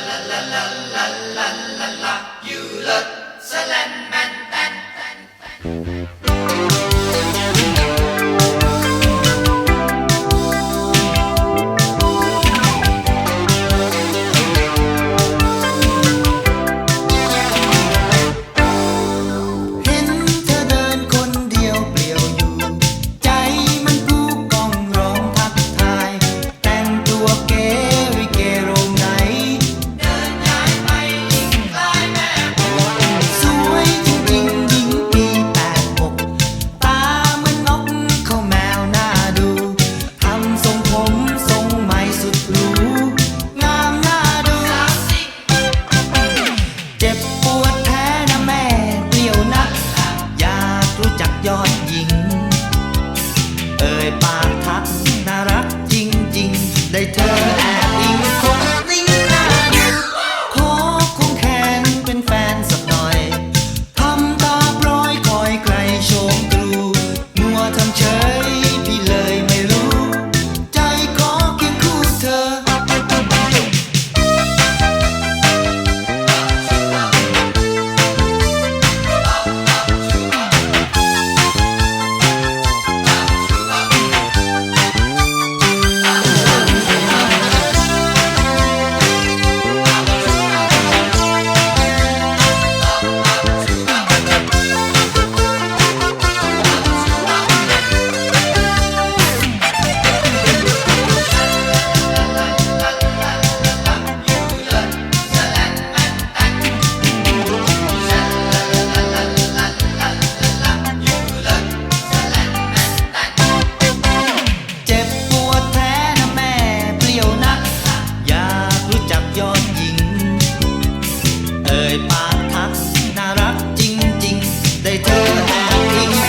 la la la la la หญิง เอ่ยปาก Thank you.